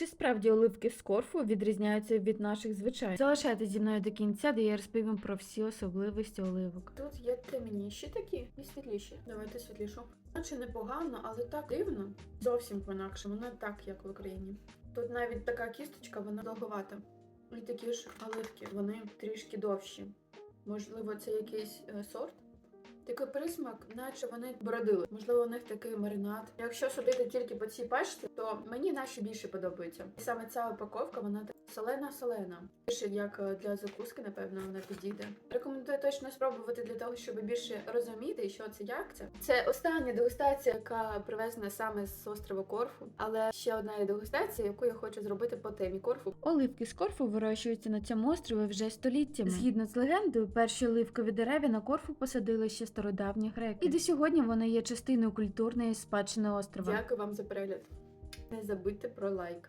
Чи справді оливки з корфу відрізняються від наших звичайних? Залишайтесь зі мною до кінця, де я розповім про всі особливості оливок. Тут є темніші такі і світліші. Давайте світлішу. Наче непогано, але так дивно. Зовсім по-інакшому, не так, як в Україні. Тут навіть така кісточка, вона довговата. І такі ж оливки, вони трішки довші. Можливо, це якийсь е, сорт. Такий присмак, наче вони бродили. Можливо, у них такий маринад. Якщо судити тільки по цій пачці, то мені наші більше подобаються. І саме ця упаковка, вона така солена-солена. Більше як е, для закуски, напевно, вона підійде. Рекомендую точно спробувати для того, щоб більше розуміти, що це як це. Це остання дегустація, яка привезена саме з острова Корфу. Але ще одна є дегустація, яку я хочу зробити по темі Корфу. Оливки з корфу вирощуються на цьому острові вже століттями. Згідно з легендою, перші оливкові дерева на корфу посадили ще стародавні греки. І до сьогодні вона є частиною культурної спадщини острова. Дякую вам за перегляд. Не забудьте про лайк.